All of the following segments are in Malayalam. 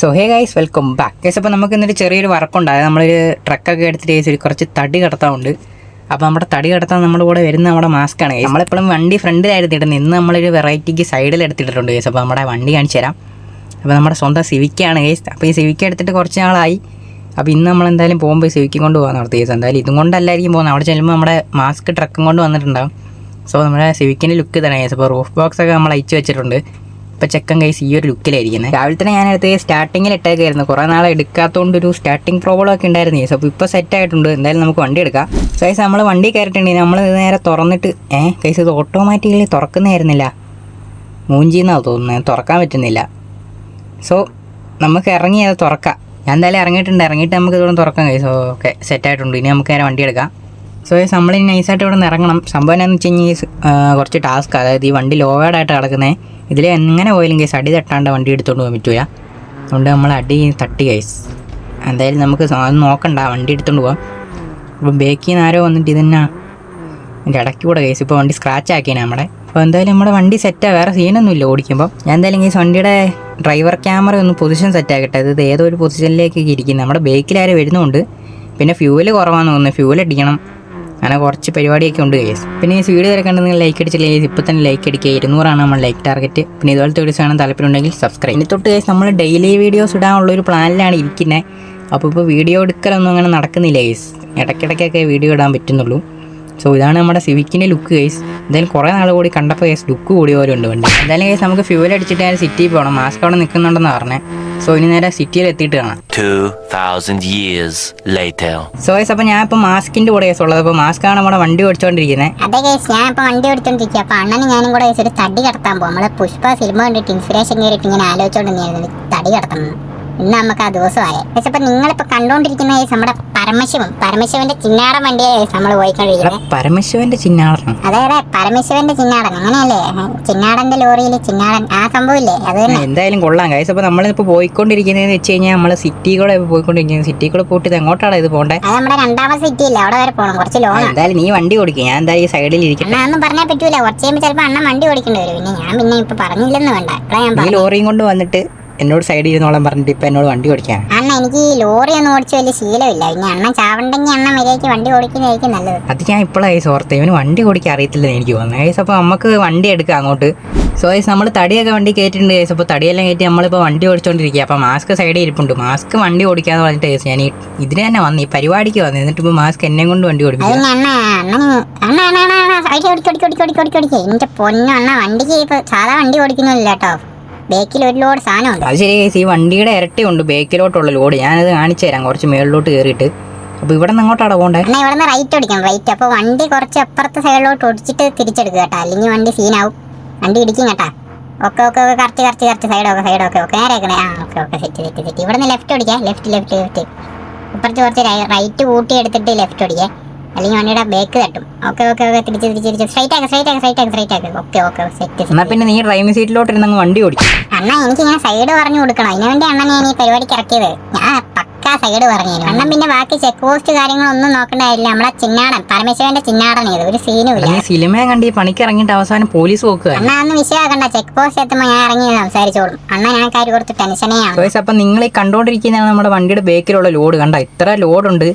So hey guys welcome back guys അപ്പോൾ നമുക്ക് ഇന്നൊരു ചെറിയൊരു വർക്കുണ്ട് അതായത് നമ്മളൊരു ട്രക്കൊക്കെ എടുത്തിട്ട് ഒരു കുറച്ച് തടി കടത്താറുണ്ട് അപ്പോൾ നമ്മുടെ തടി കടത്താൻ നമ്മുടെ കൂടെ വരുന്ന നമ്മുടെ മാസ്ക് ആണ്. നമ്മളെപ്പോഴും വണ്ടി ഫ്രണ്ടിലായിരുന്നു ഇടുന്നത്. ഇന്ന് നമ്മളൊരു വെറൈറ്റിക്ക് സൈഡിൽ എടുത്തിട്ടുണ്ട് ഗൈസ് അപ്പോൾ നമ്മുടെ വണ്ടി കാണിച്ചു തരാം. അപ്പോൾ നമ്മുടെ സ്വന്തം സിവിക്കാണ് ഗൈസ് അപ്പോൾ ഈ സിവിക്ക് എടുത്തിട്ട് കുറച്ച് നാളായി. അപ്പോൾ ഇന്ന് നമ്മൾ എന്തായാലും പോകുമ്പോൾ സിവിക്കും കൊണ്ട് പോകാൻ നടത്തി ഗൈസ് എന്തായാലും ഇതും കൊണ്ടല്ലായിരിക്കും പോകുന്നത്. അവിടെ ചെല്ലുമ്പോൾ നമ്മുടെ മാസ്ക് ട്രക്കും കൊണ്ട് വന്നിട്ടുണ്ടാവും. സോ നമ്മുടെ സിവിക്കിന്റെ ലുക്ക് തന്നെ ഗൈസ് അപ്പോൾ റൂഫ് ബോക്സ് ഒക്കെ നമ്മൾ അയച്ചു വെച്ചിട്ടുണ്ട്. ഇപ്പം ചെക്കൻ കൈസ് ഈ ഒരു ലുക്കിലായിരിക്കുന്നത് രാവിലെ തന്നെ ഞാൻ എടുത്ത് സ്റ്റാർട്ടിങ്ങിൽ ഇട്ടേക്കായിരുന്നു. കുറേ നാളെ എടുക്കാത്തതുകൊണ്ട് ഒരു സ്റ്റാർട്ടിങ് പ്രോബ്ലം ഒക്കെ ഉണ്ടായിരുന്നു. ഗൈസ് അപ്പോൾ ഇപ്പോൾ സെറ്റ് ആയിട്ടുണ്ട്. എന്തായാലും നമുക്ക് വണ്ടി എടുക്കാം. സൈസ് നമ്മൾ വണ്ടി കയറിയിട്ടുണ്ടെങ്കിൽ നമ്മൾ നേരെ തുറന്നിട്ട് ഏഹ് കൈസ് ഇത് ഓട്ടോമാറ്റിക്കലി തുറക്കുന്നതായിരുന്നില്ല മൂഞ്ചിന്നാണ് തോന്നുന്നത് തുറക്കാൻ പറ്റുന്നില്ല. സോ നമുക്ക് ഇറങ്ങി അത് തുറക്കാം. ഞാൻ എന്തായാലും ഇറങ്ങിയിട്ടുണ്ട്. ഇറങ്ങിയിട്ട് നമുക്ക് ഇതോടെ തുറക്കാം കൈസ് ഓക്കെ സെറ്റ് ആയിട്ടുണ്ട്. ഇനി നമുക്ക് നേരെ വണ്ടി എടുക്കാം. സോ നമ്മൾ ഇനി നൈസായിട്ട് ഇവിടെ നിന്ന് ഇറങ്ങണം സംഭവം എന്താണെന്ന് വെച്ച് കഴിഞ്ഞാൽ കുറച്ച് ടാസ്ക് അതായത് ഈ വണ്ടി ലോവേഡായിട്ട് കിടക്കുന്നത് ഇതിൽ എങ്ങനെ പോയാലും കേസ് അടി തട്ടാണ്ട് വണ്ടി എടുത്തുകൊണ്ട് പോകാൻ പറ്റൂല. അതുകൊണ്ട് നമ്മൾ അടി തട്ടി കൈസ് എന്തായാലും നമുക്ക് അത് നോക്കണ്ട വണ്ടി എടുത്തുകൊണ്ട് പോവാം. അപ്പം ബേക്കിൽ നിന്ന് ആരോ വന്നിട്ട് ഇതന്നെ? എന്റെ ഇടയ്ക്ക് കൂടെ കേസ് ഇപ്പോൾ വണ്ടി സ്ക്രാച്ച് ആക്കിയാണ് നമ്മുടെ അപ്പോൾ എന്തായാലും നമ്മുടെ വണ്ടി സെറ്റാണ് വേറെ സീനൊന്നുമില്ല ഓടിക്കുമ്പോൾ ഞാൻ എന്തായാലും കേസ് വണ്ടിയുടെ ഡ്രൈവർ ക്യാമറ ഒന്ന് പൊസിഷൻ സെറ്റ് ആക്കട്ടെ. ഇത് ഏതോ ഒരു പൊസിഷനിലേക്ക് ഇരിക്കുന്നത് നമ്മുടെ ബേക്കിൽ ആരും വരുന്നുണ്ട്. പിന്നെ ഫ്യൂവൽ കുറവാണെന്ന് തോന്നുന്നു. ഫ്യൂവൽ അടിക്കണം. അങ്ങനെ കുറച്ച് പരിപാടിയൊക്കെ ഉണ്ട് കേസ് പിന്നെ ഈ വീഡിയോ വരെ നിങ്ങൾ ലൈക്ക് അടിച്ചില്ല കേസ് ഇപ്പോൾ തന്നെ ലൈക്ക് അടിക്കുക. ഇരുന്നൂറാണ് നമ്മൾ ലൈക്ക് ടാർഗറ്റ് പിന്നെ ഇതുപോലത്തെ വീഡിയോസ് കാണാൻ താല്പര്യമുണ്ടെങ്കിൽ സബ്സ്ക്രൈബ് ഇനി തൊട്ട് കേസ് നമ്മൾ ഡെയിലി വീഡിയോസ് ഇടാനുള്ള ഒരു പ്ലാനിലാണ് ഇരിക്കുന്നത് അപ്പോൾ ഇപ്പോൾ വീഡിയോ എടുക്കലൊന്നും അങ്ങനെ നടക്കുന്നില്ല കേസ് ഇടയ്ക്കിടയ്ക്കൊക്കെ വീഡിയോ ഇടാൻ പറ്റുന്നുള്ളൂ. സോ ഇതാണ് നമ്മുടെ സിവിക്കിന്റെ ലുക്ക് കേസ് എന്തായാലും കുറേ നാൾ കൂടി കണ്ടപ്പോൾ കേസ് ലുക്ക് കൂടി പോലെ ഉണ്ട് വണ്ടി. എന്തായാലും കേസ് നമുക്ക് ഫ്യൂവൽ അടിച്ചിട്ട് ഞാൻ സിറ്റിയിൽ പോകണം മാസ്ക് അവിടെ നിൽക്കുന്നുണ്ടെന്ന് പറഞ്ഞത് സോ ഇനി നേരെ സിറ്റിയിൽ എത്തിയിട്ട് കാണാം. 2,000 years later. സോ കേസ് അപ്പോൾ ഞാൻ ഇപ്പോൾ മാസ്കിന്റെ കൂടെ കേസ് ഉള്ളത്. അപ്പോൾ മാസ്കാണ് നമ്മുടെ വണ്ടി ഓടിച്ചുകൊണ്ടിരിക്കുന്നത് അതെ കേസ് ഞാൻ ഇപ്പോൾ വണ്ടി ഓടിച്ചുകൊണ്ടിരിക്കുക അപ്പോൾ അണ്ണനും ഞാനും കൂടെ കേസ് ഒരു തടി കടത്താൻ പോകും നമ്മളെ പുഷ്പ സിനിമ കണ്ടിട്ട് ഇൻസ്പിറേഷൻ കയറിയിട്ട് ഇങ്ങനെ ആലോചിച്ചോണ്ടിരുന്നു തടി കടത്തണം ഇന്ന് നമുക്ക് ആ ദിവസമായ പക്ഷെ ഇപ്പൊ നിങ്ങളിപ്പോ കണ്ടോണ്ടിരിക്കുന്ന നമ്മുടെ പരമശിവൻ പരമശിവന്റെ ചിന്നാടൻ വണ്ടിയെ നമ്മൾ പോയിക്കൊണ്ടിരിക്കുന്നത്. പരമശിവന്റെ ചിഹ്നാളണം അതെ അതെ പരമശിവന്റെ ചിന്നാടൻ അങ്ങനെയല്ലേ? ചിന്നാടന്റെ ലോറിയിൽ ചിന്നാടൻ. ആ സംഭവം ഇല്ലേ? അത് എന്തായാലും കൊള്ളാം കൈസ് അപ്പോൾ നമ്മളിപ്പോൾ പോയിക്കൊണ്ടിരിക്കുന്നതെന്ന് വെച്ച് കഴിഞ്ഞാൽ നമ്മൾ സിറ്റി കൂടെ പോയിക്കൊണ്ടിരിക്കുന്നത്. സിറ്റി കൂടെ പോയിട്ട് എങ്ങോട്ടാണ് ഇത് പോണ്ടേ അത് നമ്മുടെ രണ്ടാമത്തെ സിറ്റി ഇല്ല അവിടെ വരെ പോകണം കുറച്ച് ലോൺ എന്തായാലും നീ വണ്ടി ഓടിക്കും. ഞാൻ എന്തായാലും ഈ സൈഡിൽ ഇരിക്കും അണ്ണ ഒന്നും പറഞ്ഞാൽ പറ്റൂല. കുറച്ച് കഴിയുമ്പോൾ ചിലപ്പോൾ അണ്ണൻ വണ്ടി ഓടിക്കേണ്ടി വരും. പിന്നെ ഞാൻ പിന്നെ ഇപ്പൊ പറഞ്ഞില്ലെന്ന് വേണ്ട. ഈ ഞാൻ ലോറിയും കൊണ്ട് വന്നിട്ട് എന്നോട് സൈഡിൽ ഇരുന്നോളം പറഞ്ഞിട്ട് ഇപ്പം എന്നോട് വണ്ടി ഓടിക്കാൻ അണ്ണ എനിക്ക് ഈ ലോറി ഒന്നും ഓടിച്ച് വലിയ ശീലമില്ല ഇനി അണ്ണൻ ചാവണ്ടെങ്കിൽ അണ്ണൻ മര്യാദയ്ക്ക് വണ്ടി ഓടിക്കുന്നതായിരിക്കും നല്ലത് അത് ഞാൻ ഇപ്പോഴായി സുഹൃത്തെ ഇവന് വണ്ടി ഓടിക്കാൻ അറിയത്തില്ലെന്ന് എനിക്ക് തോന്നുന്നു ഏസ് അപ്പോൾ നമുക്ക് വണ്ടി എടുക്കാം അങ്ങോട്ട് സോ ഏസ് നമ്മൾ തടിയൊക്കെ വണ്ടി കയറ്റിയിട്ടുണ്ട് ഏസ് അപ്പോൾ തടിയെല്ലാം കയറ്റി നമ്മളിപ്പോൾ വണ്ടി ഓടിച്ചുകൊണ്ടിരിക്കുക അപ്പോൾ മാസ്ക് സൈഡിൽ ഇരിപ്പുണ്ട് മാസ്ക് വണ്ടി ഓടിക്കാന്ന് പറഞ്ഞിട്ട് ഏസ് ഞാൻ ഇതിന് തന്നെ വന്നു ഈ പരിപാടിക്ക് വന്നു എന്നിട്ട് ഇപ്പോൾ മാസ്ക് എന്നെ കൊണ്ട് വണ്ടി ഓടിക്കും അണ്ണ അണ്ണ അണ്ണ അണ്ണ അണ്ണ എന്റെ അണ്ണ വണ്ടിക്ക് ഇപ്പൊ സാധാ വണ്ടി ഓടിക്കുന്നില്ല കേട്ടോ ബേക്കിൽ ഒരു ലോഡ് സാധനമുണ്ട്. അത് ശരി ഈ വണ്ടിയുടെ ഇരട്ടി ഇരട്ടിയുണ്ട് ബേക്കിലോട്ടുള്ള ലോഡ്. ഞാനത് കാണിച്ചു തരാം. കുറച്ച് മേളിലോട്ട് കയറിയിട്ട്. അപ്പോൾ ഇവിടെ നിന്ന് അങ്ങോട്ടാണ് പോകണ്ടേ? ഇവിടെ നിന്ന് റൈറ്റ് ഓടിക്കണം റൈറ്റ് അപ്പോൾ വണ്ടി കുറച്ച് അപ്പുറത്തെ സൈഡിലോട്ട് ഓടിച്ചിട്ട് തിരിച്ചെടുക്കുക കേട്ടോ. അല്ലെങ്കിൽ വണ്ടി സീനാവും വണ്ടി ഇടിക്കും കേട്ടാ. Okay okay okay correct correct correct side okay side okay okay നേരെ ആ okay okay. Set set set ഇവിടെ നിന്ന് ലെഫ്റ്റ് ഓടിക്കാം. ലെഫ്റ്റ് ലെഫ്റ്റ് ലെഫ്റ്റ് ഇപ്പുറത്ത് കുറച്ച് റൈറ്റ് കൂട്ടി എടുത്തിട്ട് ലെഫ്റ്റ് ഓടിക്കേ. അല്ലെങ്കിൽ വണ്ടിയുടെ ബേക്ക് തട്ടും. ഓക്കെ ഓക്കെ ഓക്കെ തിരിച്ച് തിരിച്ച് തിരിച്ച്. സ്ട്രൈറ്റ് ആക്കുക സ്ട്രൈറ്റ് ആക്കുക സ്ട്രൈറ്റ് ആക്കുക സ്ട്രൈറ്റ് ഓക്കെ ഓക്കെ സെറ്റ് എന്നാൽ പിന്നെ നീ ഡ്രൈവിംഗ് സീറ്റിലോട്ട് ഇരുന്ന് വണ്ടി ഓടിക്കും. അണ്ണ എനിക്ക് ഞാൻ സൈഡ് പറഞ്ഞു കൊടുക്കണം. അതിനു വേണ്ടി അണ്ണൻ ഞാൻ ഈ പരിപാടിക്ക് ഇറക്കിയത്. ഞാൻ പക്കാ സൈഡ് പറഞ്ഞു അണ്ണൻ പിന്നെ ബാക്കി ചെക്ക് പോസ്റ്റ് കാര്യങ്ങളൊന്നും നോക്കണ്ടായില്ല നമ്മളെ ചിന്നാടൻ പരമേശ്വരന്റെ ചിന്നാടൻ ഇത്. ഒരു സീനും ഇല്ല. നീ സിനിമയെ കണ്ടി ഈ പണിക്ക് ഇറങ്ങിയിട്ട് അവസാനം പോലീസ് നോക്കുക. അണ്ണ അന്ന് വിഷയമാക്കണ്ട. ചെക്ക് പോസ്റ്റ് എത്തുമ്പോൾ ഞാൻ ഇറങ്ങി സംസാരിച്ചോളും. അണ്ണ ഞാൻ കാര്യം കൊടുത്ത് ടെൻഷനെയാണ് അപ്പം നിങ്ങൾ ഈ കണ്ടോണ്ടിരിക്കുന്നതാണ് നമ്മുടെ വണ്ടിയുടെ ബേക്കിലുള്ള ലോഡ് കണ്ട? ഇത്ര ലോഡുണ്ട്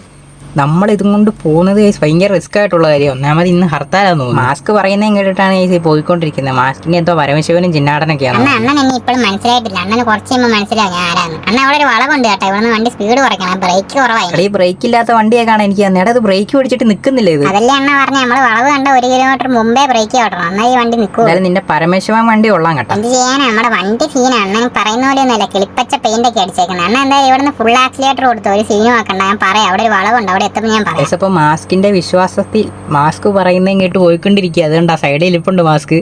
നമ്മൾ ഇതും കൊണ്ട് പോകുന്നത് ഭയങ്കര റിസ്ക് ആയിട്ടുള്ള കാര്യം. ഒന്നാമത് ഇന്ന് ഹർത്താലാന്ന് തോന്നുന്നു. മാസ്ക് പറയുന്നതും കേട്ടിട്ടാണ് ഈ പോയിക്കൊണ്ടിരിക്കുന്നത്. മാസ്കിന് എന്തോ പരമശിവനും ചിന്നാടനൊക്കെയാണ് അണ്ണ അണ്ണൻ എന്നെ ഇപ്പോഴും മനസ്സിലായിട്ടില്ല. അണ്ണന് കുറച്ച് കഴിയുമ്പോൾ മനസ്സിലാവും ഞാൻ ആരാണ് അണ്ണൻ അവിടെ ഒരു വളവുണ്ട് കേട്ടോ. ഇവിടെ വണ്ടി സ്പീഡ് കുറയ്ക്കണം. ബ്രേക്ക് കുറവായി. ഈ ബ്രേക്ക് ഇല്ലാത്ത വണ്ടിയൊക്കെയാണ് എനിക്ക് അന്നേരം അത് ബ്രേക്ക് പിടിച്ചിട്ട് നിൽക്കുന്നില്ല ഇത്? അതല്ലേ അണ്ണ പറഞ്ഞു. നമ്മൾ വളവ് കണ്ട ഒരു കിലോമീറ്റർ മുമ്പേ ബ്രേക്ക് ഈ വണ്ടി നിൽക്കൂ നിന്റെ പരമേശ്വരൻ വണ്ടി ഉള്ളാൻ കേട്ടോ. എന്ത് ചെയ്യാനാ? നമ്മുടെ വണ്ടി സീനാണ് അണ്ണൻ പറയുന്ന പോലെ ഒന്നുമല്ല. കിളിപ്പച്ച പെയിന്റ് ഒക്കെ അടിച്ചേക്കുന്നത് അണ്ണൻ എന്തായാലും ഇവിടെ നിന്ന് ഫുൾ ആക്സിലേറ്റർ കൊടുത്തു ഒരു സീനും ആക്കണ്ട. ഞാൻ പറയാം. അവിടെ ഒരു വളവുണ്ട്. അവിടെ എത്തുമ്പോൾ ഞാൻ പറയാം. ഇപ്പൊ മാസ്കിന്റെ വിശ്വാസത്തിൽ മാസ്ക് പറയുന്നതും കേട്ട് പോയിക്കൊണ്ടിരിക്കുക അതുകൊണ്ട് ആ സൈഡിൽ ഇരിപ്പുണ്ട് മാസ്ക്.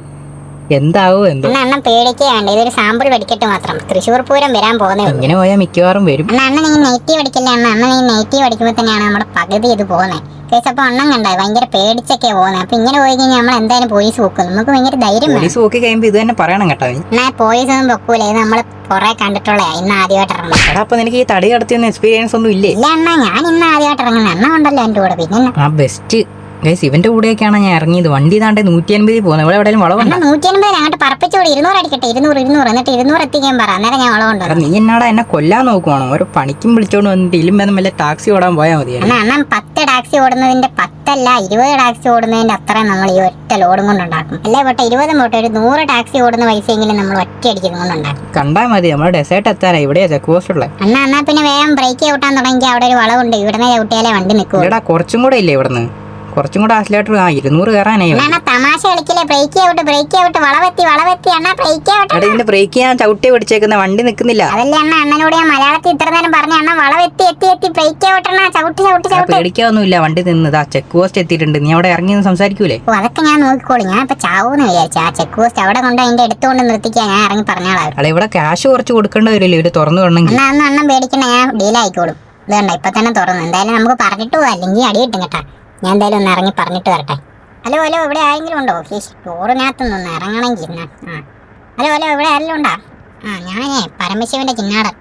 എന്താവോ എന്തോ. അണ്ണ അണ്ണൻ പേടിക്കേ വേണ്ട ഇതൊരു സാമ്പിൾ വെടിക്കെട്ട് മാത്രം. തൃശ്ശൂർ പൂരം വരാൻ പോകുന്നേ ഉള്ളൂ. ഇങ്ങനെ പോയാൽ മിക്കവാറും വരും. അണ്ണ അണ്ണൻ ഈ നെഗറ്റീവ് അടിക്കല്ലേ അണ്ണ? അണ്ണൻ ഈ നെഗറ്റീവ് അടിക്കുമ്പോൾ തന്നെയാണ് നമ്മുടെ പകുതി ഇത് പോകുന്നത് കേസ് അപ്പോൾ അണ്ണൻ കണ്ട ഭയങ്കര പേടിച്ചൊക്കെ പോകുന്നത് അപ്പൊ ഇങ്ങനെ പോയി കഴിഞ്ഞാൽ നമ്മൾ എന്തായാലും പോലീസ് വെക്കും നമുക്ക് ഭയങ്കര ധൈര്യം പോലീസ് നോക്കി കഴിയുമ്പോൾ ഇത് തന്നെ പറയണം കേട്ടോ നീ എന്നാ പോലീസ് ഒന്നും വെക്കൂല ഇത് നമ്മൾ കുറെ കണ്ടിട്ടുള്ള. ഇന്ന് ആദ്യമായിട്ട് ഇറങ്ങുന്നത് എടാ അപ്പൊ നിനക്ക് ഈ തടി കടത്തിയൊന്നും എക്സ്പീരിയൻസ് ഒന്നും ഇല്ലേ? ഇല്ല അണ്ണ. ഞാൻ ഇന്ന് ആദ്യമായിട്ട് ഇറങ്ങുന്ന. അണ്ണ ഉണ്ടല്ലോ എന്റെ കൂടെ? പിന്നെ എന്നാ? ആ ബെസ്റ്റ് ഗൈസ് ഇവന്റെ കൂടെയൊക്കെയാണ് ഞാൻ ഇറങ്ങിയത്. വണ്ടി താണ്ടെ നൂറ്റി അൻപതിൽ പോകുന്നത്. ഇവിടെ എവിടെയും വളവുണ്ടോ? നൂറ്റി അൻപത് അങ്ങോട്ട് പറപ്പിച്ചോടി ഇരുന്നൂറ് അടിക്കട്ടെ. ഇരുന്നൂറ് ഇരുന്നൂറ്. എന്നിട്ട് ഇരുന്നൂറ് എത്തിക്കാൻ പറ. അന്നേരം ഞാൻ വളവുണ്ട്. നീ എന്നാടാ എന്നെ കൊല്ലാൻ നോക്കുവാണോ? ഒരു പണിക്കും വിളിച്ചോണ്ട് വന്നിട്ട് ഇലും വല്ല ടാക്സി ഓടാൻ പോയാൽ മതി അണ്ണാ അണ്ണൻ പത്ത് ടാക്സി ഓടുന്നതിന്റെ പത്തല്ല ഇരുപത് ടാക്സി ഓടുന്നതിന്റെ അത്രയും നമ്മൾ ഈ ഒറ്റ ലോഡും കൊണ്ടുണ്ടാക്കും അല്ലേ പോട്ടെ? ഇരുപത് പോട്ടെ. ഒരു നൂറ് ടാക്സി ഓടുന്ന പൈസയെങ്കിലും നമ്മൾ ഒറ്റ അടിക്കുന്നത് കൊണ്ടുണ്ടാക്കും കണ്ടാ മതി. നമ്മുടെ ഡെസേർട്ട് എത്താനാ. ഇവിടെയാ ചെക്ക് പോസ്റ്റ് ഉള്ളത് അണ്ണാ എന്നാ പിന്നെ വേഗം ബ്രേക്ക് ഔട്ടാൻ തുടങ്ങി അവിടെ ഒരു വളവുണ്ട്. ഇവിടുന്ന് ചവിട്ടിയാലേ വണ്ടി നിൽക്കും കുറച്ചും കൂടെ ഇല്ലേ ഇവിടുന്ന്? കുറച്ചും കൂടെ ആസിലേറ്റർ ആ ഇരുന്നൂറ് കയറാനായി അണ്ണാ അണ്ണാ തമാശ കളിക്കില്ലേ? ബ്രേക്ക് ചവിട്ട് ബ്രേക്ക് ചവിട്ട് വളവെത്തി വളവെത്തി. അണ്ണാ ബ്രേക്ക് ചവിട്ട് എടാ ഇതിന്റെ ബ്രേക്ക് ചെയ്യാൻ ചവിട്ടി പിടിച്ചേക്കുന്ന വണ്ടി നിൽക്കുന്നില്ല. അതല്ലേ അണ്ണ അണ്ണനോട് ഞാൻ മലയാളത്തിൽ ഇത്ര നേരം പറഞ്ഞ അണ്ണ വളവെത്തി എത്തി എത്തി ബ്രേക്ക് ചവിട്ടണ ചവിട്ടി ചവിട്ടി എടാ, ചവിട്ടി. പേടിക്കാനൊന്നുമില്ല വണ്ടി നിന്നതാ ചെക്ക് പോസ്റ്റ് എത്തിയിട്ടുണ്ട്. നീ അവിടെ ഇറങ്ങി സംസാരിക്കൂലേ? ഓ അതൊക്കെ ഞാൻ നോക്കിക്കോളൂ. ഞാൻ ഇപ്പൊ ചാവൂന്ന് വിചാരിച്ചു. ആ ചെക്ക് പോസ്റ്റ് അവിടെ കൊണ്ട് അതിന്റെ എടുത്തുകൊണ്ട് നിർത്തിക്കാൻ ഞാൻ ഇറങ്ങി പറഞ്ഞോളാം അല്ല ഇവിടെ ക്യാഷ് കുറച്ച് കൊടുക്കേണ്ടി വരില്ലേ? ഇവർ തുറന്നു വിടണമെങ്കിൽ. അണ്ണം പേടിക്കണ്ട ഞാൻ ഡീലായിക്കോളും ഇതുണ്ട് ഇപ്പൊ തന്നെ തുറന്നു. എന്തായാലും നമുക്ക് പറഞ്ഞിട്ട് പോവാ. അല്ലെങ്കിൽ അടി കിട്ടും കേട്ടാ. ഞാൻ എന്തായാലും ഒന്ന് ഇറങ്ങി പറഞ്ഞിട്ട് വരട്ടെ. ഹലോ ഹലോ ഇവിടെ ആരെങ്കിലും ഉണ്ടോ? ഓഫീസ് ചോറിനകത്തുനിന്ന് ഒന്ന് ഇറങ്ങണമെങ്കിൽ. ആ. ഹലോ ഹലോ ഇവിടെ ആരെങ്കിലും ഉണ്ടോ? ആ ഞാനേ പരമശിവന്റെ ചിന്നാടൻ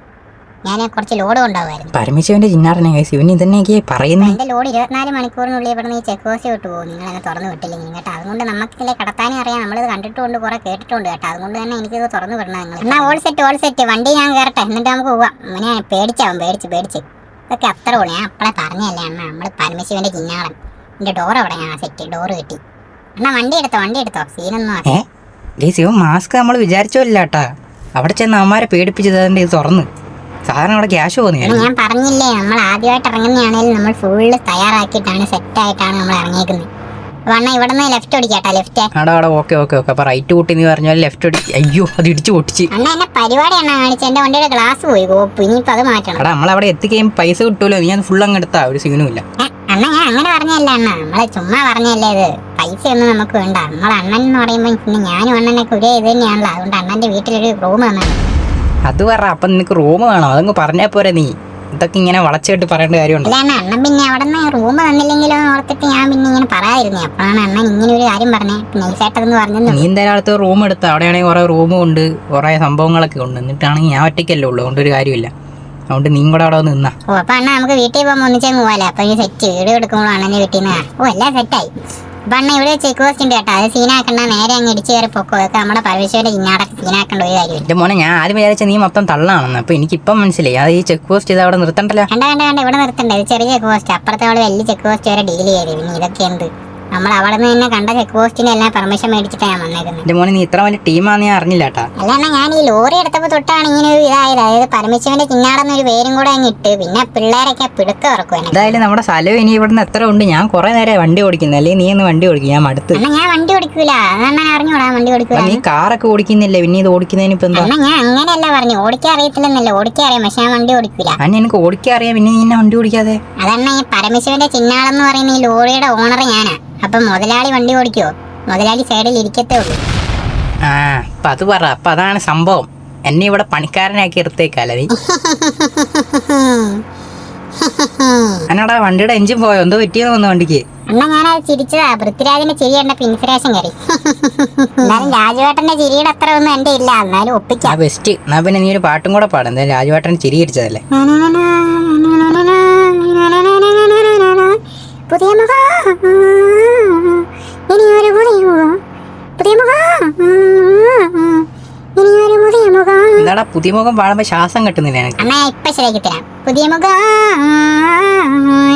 ഞാൻ കുറച്ച് ലോഡ് കൊണ്ടുപോകായിരുന്നു പരമശിവന്റെ ചിന്നാടനെ കൈസ് ഇവന് ഇതന്നെയൊക്കെ പറയുന്നത് എന്റെ ലോഡ് ഇരുപത്തിനാല് മണിക്കൂറിനുള്ളിൽ ഇവിടെ നിന്ന് ചെക്ക് പോസ്റ്റ് വിട്ടു പോകും നിങ്ങൾ എന്നെ തുറന്നു വിട്ടില്ലെങ്കിൽ കേട്ടോ അതുകൊണ്ട് നമുക്കില്ലേ കടത്താനേ അറിയാം. നമ്മളിത് കണ്ടിട്ടുണ്ട് കുറെ കേട്ടിട്ടുണ്ട് കേട്ടോ. അതുകൊണ്ട് തന്നെ എനിക്കിത് തുറന്നു വിടണം നിങ്ങൾ എന്നാ ഓൾ സെറ്റ് ഓൾ സെറ്റ് വണ്ടി ഞാൻ കയറട്ടെ എന്നിട്ട് നമുക്ക് പോവാം. അങ്ങനെ പേടിച്ചാവും പേടിച്ച് പേടിച്ച്. ഇതൊക്കെ അത്ര ഉള്ളു ഞാൻ അപ്പളെ പറഞ്ഞല്ലേ അമ്മ. നമ്മൾ പരമശിവന്റെ ചിന്നാളൻ എന്റെ ഡോർ അവിടെ ഞാൻ സെറ്റ് ഡോർ കിട്ടി. എന്നാ വണ്ടി എടുത്തോ വണ്ടി എടുത്തോ? സീനൊന്നും ഗൈസ് ഇവൻ മാസ്ക് നമ്മൾ വിചാരിച്ചോല്ല കേട്ടാ അവിടെ ചെന്ന് അവന്മാരെ പേടിപ്പിച്ചത് അതിന്റെ ഇത് തുറന്ന്. സാധാരണ അവിടെ ക്യാഷ് പോകുന്നു ഞാൻ പറഞ്ഞില്ലേ നമ്മൾ ആദ്യമായിട്ട് ഇറങ്ങുന്നതാണെങ്കിൽ നമ്മൾ ഫുള്ള് തയ്യാറാക്കിയിട്ടാണ് സെറ്റ് ആയിട്ടാണ് നമ്മൾ ഇറങ്ങിയേക്കുന്നത്. വണ്ണ ഇവിടെ നിന്ന് ലെഫ്റ്റ് ലെഫ്റ്റ് അവിടെ അവിടെ ഓക്കെ ഓക്കെ ഓക്കെ അപ്പൊ റൈറ്റ് കൂട്ടി പറഞ്ഞാൽ ലെഫ്റ്റ് അടി അയ്യോ അത് ഇടിച്ചു പൊട്ടിച്ച്. അണ്ണ എന്നെ പരിപാടി അണ്ണ എന്റെ വണ്ടിയുടെ ഗ്ലാസ് പോയി ഇനിയിപ്പോ അത് മാറ്റണം. എടാ എത്തിക്കഴിയുമ്പോൾ പൈസ കിട്ടുമല്ലോ ഞാൻ ഫുൾ അങ്ങ് എടുത്താ ഒരു സീനും ഇല്ല. അണ്ണ ഞാൻ അങ്ങനെ പറഞ്ഞല്ല അണ്ണ നമ്മൾ ചുമ്മാ പറഞ്ഞല്ലേ ഇത്. പൈസ ഒന്നും നമുക്ക് വേണ്ട. നമ്മളെ അണ്ണൻ എന്ന് പറയുമ്പോൾ പിന്നെ ഞാനും അണ്ണനൊക്കെ ഒരേ ഇത് തന്നെയാണല്ലോ. അതുകൊണ്ട് അണ്ണന്റെ വീട്ടിലൊരു റൂം വന്നാണ് അത് പറ. അപ്പൊ നിനക്ക് റൂം വേണോ? അതങ്ങ് പറഞ്ഞാ പോരെ നീ. ഇതൊക്കെ ഇങ്ങനെ വളച്ചിട്ട് പറയേണ്ട കാര്യമുണ്ട്? അല്ല അണ്ണൻ പിന്നെ അവിടെ നിന്ന് റൂം തന്നില്ലെങ്കിലോ ഓർത്തിട്ട് ഞാൻ പിന്നെ ഇങ്ങനെ പറയാതിരുന്നേ. അപ്പോഴാണ് അണ്ണൻ ഇങ്ങനെ ഒരു കാര്യം പറഞ്ഞേ. നൈസായിട്ടതെന്ന് പറഞ്ഞു നീ എന്തായാലും അടുത്ത റൂം എടുത്ത. അവിടെയാണെങ്കിൽ കുറെ റൂമും ഉണ്ട്. കുറെ സംഭവങ്ങളൊക്കെ ഉണ്ട്. എന്നിട്ടാണെങ്കിൽ ഞാൻ ഒറ്റയ്ക്കല്ലേ ഉള്ളൂ. അതുകൊണ്ട് ഒരു കാര്യമില്ല. അതുകൊണ്ട് നീ കൂടെ അവിടെ നിന്നാ. ഓ അപ്പൊ അണ്ണ നമുക്ക് വീട്ടിൽ പോകുമ്പോൾ ഒന്നിച്ചങ്ങ് പോവാലേ? അപ്പൊ ഈ സെറ്റ് വീഡിയോ എടുക്കുമ്പോൾ അണ്ണന്റെ വീട്ടിൽ നിന്ന് ഓ എല്ലാം സെറ്റായി അപ്പൊ അണ്ണ ഇവിടെ ചെക്ക് പോസ്റ്റ് ഉണ്ട് കേട്ടോ. അത് സീനാക്കണ്ട നേരെ അങ്ങ് ഇടിച്ചു കയറി പൊക്കോ. അതൊക്കെ നമ്മുടെ പരമേശ്വരുടെ ചിന്നാടൊക്കെ സീനാക്കേണ്ട ഒരു കാര്യം എന്റെ മോനെ ഞാൻ ആദ്യം വിചാരിച്ച നീ മൊത്തം തള്ളാണെന്ന്. അപ്പൊ എനിക്കിപ്പം മനസ്സിലായി. അത് ഈ ചെക്ക് പോസ്റ്റ് ചെയ്ത് അവിടെ നിർത്തണ്ടല്ലോ? കണ്ട കണ്ട കണ്ട. ഇവിടെ നിർത്തണ്ട. ഇത് ചെറിയ ചെക്ക് പോസ്റ്റ് അപ്പുറത്തെ അവൾ വലിയ ചെക്ക് പോസ്റ്റ് വരെ ഡീൽ ചെയ്ത്. ഇനി ഇതൊക്കെ എന്ത്? നമ്മൾ അവിടെ നിന്ന് തന്നെ കണ്ട ചെക്ക് പോസ്റ്റിന് എല്ലാം പെർമിഷൻ മേടിച്ചിട്ടാണ് ഞാൻ വന്നേക്കുന്നത്. എന്റെ മോനെ നീ ഇത്ര വലിയ ടീമാന്ന് ഞാൻ അറിഞ്ഞില്ല കേട്ടാ ഞാൻ ഈ ലോറി എടുത്തപ്പോൾ തൊട്ടാണ് ഇങ്ങനെ ഒരു ഇതായത്. അതായത് പരമശിവന്റെ ചിന്നാടെന്നൊരു പേരും കൂടെ അങ്ങ് ഇട്ട് പിന്നെ പിള്ളേരൊക്കെ പിടുക്കം ഇറക്കും എന്തായാലും നമ്മുടെ സ്ഥലം ഇനി ഇവിടുന്ന് എത്ര ഉണ്ട്? ഞാൻ കുറെ നേരം വണ്ടി ഓടിക്കുന്നത് അല്ലെങ്കിൽ നീ ഒന്ന് വണ്ടി ഓടിക്കും ഞാൻ മടുത്ത്. അണ്ണാ ഞാൻ വണ്ടി ഓടിക്കൂല. അതാണ് അറിഞ്ഞൂടാ വണ്ടി ഓടിക്കൂല നീ കാറൊക്കെ ഓടിക്കുന്നില്ലേ? പിന്നെ ഇത് ഓടിക്കുന്നതിന് ഇപ്പൊ എന്താ? അണ്ണാ ഞാൻ അങ്ങനെയല്ല പറഞ്ഞു. ഓടിക്കാൻ അറിയത്തില്ലെന്നല്ല. ഓടിക്കാൻ അറിയാം പക്ഷെ ഞാൻ വണ്ടി ഓടിക്കൂല. അന്നെ എനിക്ക് ഓടിക്കാൻ അറിയാം. പിന്നെ നീ എന്നെ വണ്ടി ഓടിക്കാതെ? അതന്നെ ഈ പരമശിവന്റെ ചിന്നാളെന്ന് പറയുന്ന ഈ ലോറിയുടെ ഓണർ ഞാനാ. അപ്പൊ മുതലാളി വണ്ടി ഓടിക്കോ മുതലാളി സൈഡിൽ ഇരിക്കത്തേ ഉള്ളൂ ആ അപ്പൊ അത് പറ അപ്പൊ അതാണ് സംഭവം എന്നെ ഇവിടെ പണിക്കാരനാക്കി എടുത്തേക്കല്ലേ നീ എന്നാടാ വണ്ടിയുടെ എഞ്ചിൻ പോയോ എന്തോ പറ്റിയെന്ന് തോന്നുന്നു വണ്ടിക്ക് അണ്ണ ഞാനത് ചിരിച്ചതാ പൃഥ്വിരാജിന്റെ ചിരി കണ്ടപ്പോ ഇൻസ്പിറേഷൻ കയറി എന്നാലും രാജുവേട്ടന്റെ ചിരിയുടെ അത്ര ഒന്നും എന്റെ ഇല്ല എന്നാലും ആ ഒപ്പിക്കാം ബെസ്റ്റ് എന്നാ പിന്നെ നീ ഒരു പാട്ടും കൂടെ പാടും രാജുവേട്ടൻ ചിരി ഇരിച്ചതല്ലേ പുതിയ മുഖം ഒരു പുതിയ മുഖം പുതിയ മുഖം ഇനി ഒരു പുതിയ മുഖം എന്താടാ പുതിയ മുഖം പാടുമ്പോ ശ്വാസം കിട്ടുന്നില്ല എനിക്ക് അമ്മ ഇപ്പൊ ശരിയാക്കി തരാം. പുതിയ മുഖം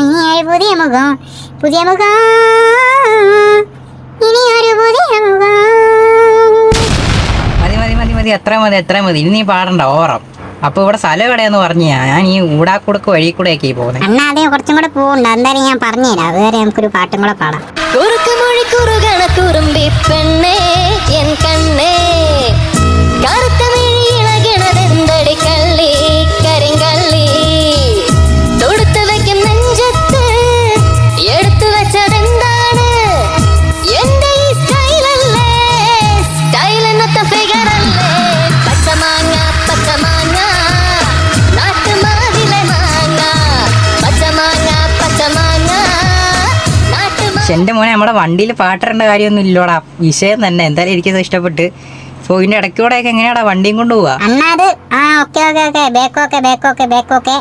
ഇനിയൊരു പുതിയ മുഖം. പുതിയ മുഖം ഇനി ഒരു പുതിയ മുഖം. മതി മതി മതി മതി. എത്ര മതി എത്ര മതി. ഇനി നീ പാടണ്ട ഓവറം. അപ്പൊ ഇവിടെ സ്ഥലം എവിടെയെന്ന് പറഞ്ഞു ഞാൻ ഈ ഊടാക്കുടക്ക് വഴി കൂടെ ഒക്കെ പോകുന്നത് അണ്ണാ അതേ കുറച്ചും കൂടെ പോകണ്ട എന്തായാലും ഞാൻ പറഞ്ഞുതരാം. അതുവരെ നമുക്കൊരു പാട്ടും കൂടെ പാടാം. കുറുക്ക് മൊഴി കുറുകണ കുറുമ്പി പെണ്ണേ എൻ കണ്ണേ. എന്റെ മോനെ നമ്മുടെ വണ്ടിയിൽ പാട്ടിടേണ്ട കാര്യമൊന്നും ഇല്ലോടാ. വിഷയം തന്നെ. എന്തായാലും എനിക്കത് ഇഷ്ടപ്പെട്ട്. സോ ഇതിന്റെ ഇടയ്ക്കൂടെ ഒക്കെ എങ്ങനെയാടാ വണ്ടിയും കൊണ്ട് പോവാ? അണ്ണാ അത് ആ ഓക്കെ ഓക്കെ ഓക്കെ. ബേക്കോക്കെ ബേക്കോക്കെ ബേക്കോക്കെ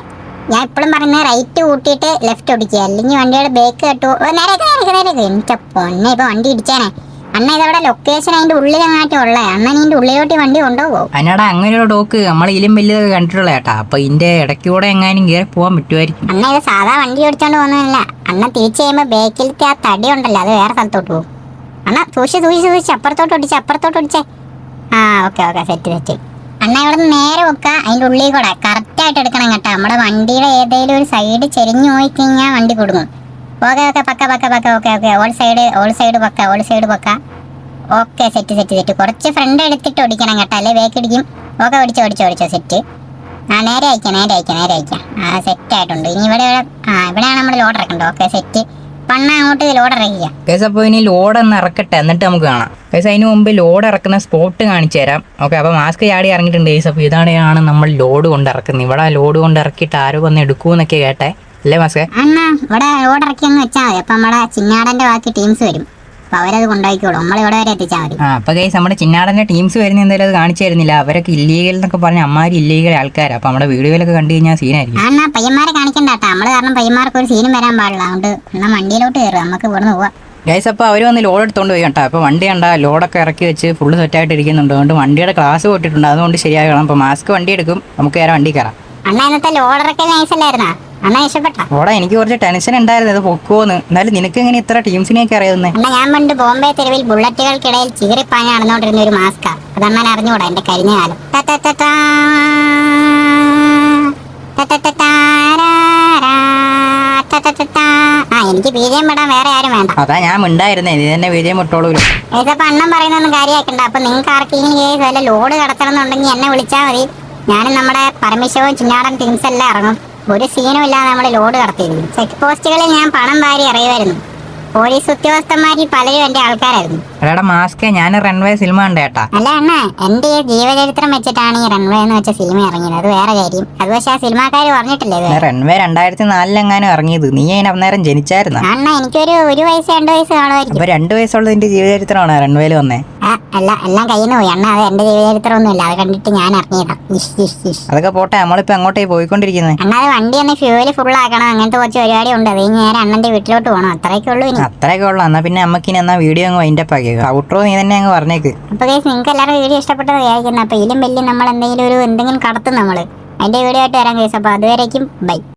ഞാൻ ഇപ്പോഴും പറയുന്നത് റൈറ്റ് കൂട്ടിയിട്ട് ലെഫ്റ്റ് ഓടിക്കുക. അല്ലെങ്കിൽ വണ്ടിയുടെ ബേക്ക് കെട്ടു. നേരെ നേരെ നേരെ പൊന്നെ ഇപ്പൊ വണ്ടി ഇടിച്ചാനേ. അണ്ണ ഇതവിടെ ലൊക്കേഷൻ അതിന്റെ ഉള്ളിലെങ്ങാട്ടും ഉള്ളേ? അണ്ണൻ ഇതിന്റെ ഉള്ളിലോട്ട് വണ്ടി കൊണ്ടുപോകും. അതിനടാ അങ്ങനെയുള്ള ഡോക്ക് നമ്മൾ ഇതിലും വലിയതൊക്കെ കണ്ടിട്ടുള്ള ചേട്ടാ അപ്പൊ ഇതിന്റെ ഇടയ്ക്കൂടെ എങ്ങാനും കയറി പോകാൻ പറ്റുമായിരിക്കും. അണ്ണ ഇത് സാധാ വണ്ടി ഓടിച്ചോണ്ട് പോകുന്നതല്ല. അണ്ണ തിരിച്ചു കഴിയുമ്പോ ബേക്കിലത്തെ ആ തടി ഉണ്ടല്ലോ അത് വേറെ സ്ഥലത്തോട്ട് പോകും. അണ്ണ സൂക്ഷിച്ച് സൂക്ഷിച്ച് സൂക്ഷിച്ച് അപ്പുറത്തോട്ട് ഓടിച്ച് അപ്പുറത്തോട്ട് ഓടിച്ചേ. ആ ഓക്കെ ഓക്കെ സെറ്റ് സെറ്റ് അണ്ണ ഇവിടെ നിന്ന് നേരെ വെക്കുക അതിന്റെ ഉള്ളിൽ കൂടെ. കറക്റ്റ് ആയിട്ട് എടുക്കണം കേട്ടോ. നമ്മുടെ വണ്ടിയുടെ ഏതെങ്കിലും ഒരു സൈഡ് ചെരിഞ്ഞു പോയി കഴിഞ്ഞാൽ വണ്ടി കൊടുക്കും ഓക്കെ ഓക്കെ പക്ക പക്ക പക്ക okay okay all side all side പക്ക ഓൾ സൈഡ് പക്ക. ഓക്കെ സെറ്റ് സെറ്റ് സെറ്റ് കുറച്ച് ഫ്രണ്ട് എടുത്തിട്ട് ഓടിക്കണം കേട്ടോ. അല്ലേ ബേക്ക് ഇടിക്കും. ഓക്കെ ഓടിച്ചോ ഓടിച്ചോ ഓടിച്ചോ സെറ്റ് ആ നേരെ അയക്കാം നേരെ അയക്കാം നേരെ അയക്കാം. ആ സെറ്റ് ആയിട്ടുണ്ട്. ഇനി ഇവിടെ ആ ഇവിടെയാണ് നമ്മൾ ലോഡ് ഇറക്കണ്ടോ ഓക്കെ സെറ്റ് പണ്ണ അങ്ങോട്ട് ലോഡ് ഇറക്കുക. കേസ് അപ്പോൾ ഇനി ലോഡ് ഒന്ന് ഇറക്കട്ടെ. എന്നിട്ട് നമുക്ക് കാണാം. കേസ് അതിന് മുമ്പ് ലോഡ് ഇറക്കുന്ന സ്പോട്ട് കാണിച്ചു തരാം. ഓക്കെ അപ്പോൾ മാസ്ക് ചാടി ഇറങ്ങിയിട്ടുണ്ട്. കേസ് അപ്പോൾ ഇതാണ് നമ്മൾ ലോഡ് കൊണ്ട് ഇറക്കുന്നത്. ഇവിടെ ലോഡ് കൊണ്ട് ഇറക്കിയിട്ട് ആരോ വന്ന് എടുക്കൂന്നൊക്കെ കേട്ടെ. അല്ലേ മാസ്കേ? അണ്ണാ ഇവിടെ ഓർഡർ ഇറക്കി അങ്ങ് വെച്ചാൽ മതി. അപ്പൊ നമ്മുടെ ചിന്നാടന്റെ ബാക്കി ടീംസ് വരും. അപ്പൊ അവരത് കൊണ്ടുപോയിക്കോളും. നമ്മൾ ഇവിടെ വരെ എത്തിച്ചാൽ മതി. ആ അപ്പോൾ കേസ് നമ്മുടെ ചിന്നാടന്റെ ടീംസ് വരുന്ന എന്തായാലും അത് കാണിച്ചു തരുന്നില്ല. അവരൊക്കെ ഇല്ലീഗൽ എന്നൊക്കെ പറഞ്ഞ അമ്മാര് ഇല്ലീഗൽ ആൾക്കാരാണ് അപ്പോൾ നമ്മുടെ വീഡിയോയിലൊക്കെ കണ്ടു കഴിഞ്ഞാൽ സീനായിരിക്കും. അണ്ണാ പയ്യന്മാരെ കാണിക്കണ്ട കേട്ടോ. നമ്മൾ കാരണം പയ്യന്മാർക്ക് ഒരു സീനും വരാൻ പാടില്ല. അതുകൊണ്ട് എന്നാ വണ്ടിയിലോട്ട് കയറുക. നമുക്ക് ഇവിടുന്ന് പോവാം. ഗൈസ് അപ്പോൾ അവർ വന്ന് ലോഡ് എടുത്തുകൊണ്ട് പോയി കേട്ടോ അപ്പോൾ വണ്ടി കണ്ട ലോഡൊക്കെ ഇറക്കി വെച്ച് ഫുള്ള് സെറ്റായിട്ട് ഇരിക്കുന്നുണ്ട്. അതുകൊണ്ട് വണ്ടിയുടെ ക്ലാസ് പോയിട്ടുണ്ട് അതുകൊണ്ട് ശരിയാകണം. അപ്പോൾ മാസ്ക് വണ്ടി എടുക്കും. നമുക്ക് വേറെ വണ്ടി കയറാം. അണ്ണാ ഇന്നത്തെ ലോഡ് ഇറക്കൽ നൈസല്ലായിരുന്നാ അണ്ണാ ഇഷ്ടപ്പെട്ട? ഓടാ എനിക്ക് കുറച്ച് ടെൻഷൻ ഉണ്ടായിരുന്നു. ഇത് പൊക്കോന്ന്. എന്നാലും നിനക്ക് എങ്ങനെ ഇത്ര ടീംസിനെയൊക്കെ അറിയാവുന്നേ? അണ്ണാ ഞാൻ പണ്ട് ബോംബെ തെരുവിൽ ബുള്ളറ്റുകൾക്കിടയിൽ ചീറിപ്പാഞ്ഞ് നടന്നുകൊണ്ടിരുന്ന ഒരു മാസ്കാ അതണ്ണാൻ അറിഞ്ഞുകൂടാ എന്റെ കരിഞ്ഞ കാലം. ആ എനിക്ക് ബീജം പെടാൻ വേറെ ആരും വേണ്ട. അതാ ഞാൻ മിണ്ടായിരുന്നേ. നീ തന്നെ വിജയം വിട്ടോളൂ. ഏതപ്പോ അണ്ണൻ പറയുന്നൊന്നും കാര്യമാക്കണ്ട. അപ്പൊ നിങ്ങൾക്ക് ആർക്കെങ്കിലും കേസ് വല്ല ലോഡ് കടത്തണം എന്നുണ്ടെങ്കിൽ എന്നെ വിളിച്ചാൽ മതി. ഞാനും നമ്മുടെ പരമേശ്വരവും ചിന്നാടൻ ടീംസ് എല്ലാം ഇറങ്ങും. ഒരു സീനും ഇല്ലാതെ നമ്മൾ ലോഡ് കടത്തിയിരുന്നു ചെക്ക് പോസ്റ്റുകളിൽ ഞാൻ പണം വാരി അറിയുമായിരുന്നു പോലീസ് ഉദ്യോഗസ്ഥന്മാരിൽ പലരും എന്റെ ആൾക്കാരായിരുന്നു. എടാ മാസ്ക് ഞാൻ റൺവേ സിനിമ ഉണ്ട് ചേട്ടാ അല്ല അണ്ണ എന്റെ ഈ ജീവചരിത്രം വെച്ചിട്ടാണ് ഈ റൺവേ എന്ന് വെച്ച സിനിമ ഇറങ്ങിയത്. അത് വേറെ കാര്യം. അത് പക്ഷെ ആ സിനിമാക്കാർ പറഞ്ഞിട്ടില്ലേ റൺവേ രണ്ടായിരത്തി നാലിലെങ്ങാനും ഇറങ്ങിയത്. നീ അതിന് അന്നേരം ജനിച്ചായിരുന്നു? അണ്ണ എനിക്കൊരു ഒരു വയസ്സ് രണ്ട് വയസ്സ് കാണുമായിരിക്കും. അപ്പൊ രണ്ട് വയസ്സുള്ളതിന്റെ ജീവചരിത്രമാണ് റൺവേയിൽ വന്നേ? അല്ല എല്ലാം കയ്യിൽ നിന്ന് പോയി അണ്ണ അത് എന്റെ ജീവചരിത്രം ഒന്നുമില്ല അത് കണ്ടിട്ട് ഞാൻ ഇഷ് അതൊക്കെ പോട്ടെ. നമ്മളിപ്പോ എങ്ങോട്ടേ പോയിക്കൊണ്ടിരിക്കുന്നത് അണ്ണാ അത് വണ്ടി ഒന്ന് ഫ്യൂൽ ഫുൾ ആക്കണം. അങ്ങനത്തെ കുറച്ച് പരിപാടി ഉണ്ട് അത് ഞാൻ നേരെ അണ്ണന്റെ വീട്ടിലോട്ട് പോകണം അത്രയൊക്കെ ഉള്ളൂ ഇനി. അത്രയൊക്കെ ഉള്ളു. എന്നാ പിന്നെ നമുക്ക് ഇനി എന്നാ വീഡിയോ അങ്ങ് വൈൻഡപ്പ് ആക്കിയത് ഔട്രോ നീ തന്നെ അങ്ങ് പറഞ്ഞേക്ക്. അപ്പൊ നിങ്ങൾക്ക് എല്ലാവരും വീഡിയോ ഇഷ്ടപ്പെട്ടത് വിചാരിക്കുന്നു. അപ്പൊ ഇതിലും വലിയ നമ്മൾ എന്തെങ്കിലും ഒരു എന്തെങ്കിലും കടത്തും നമ്മൾ. അതിന്റെ വീഡിയോ ആയിട്ട് വരാം കേസ് അപ്പൊ അതുവരേക്കും ബൈ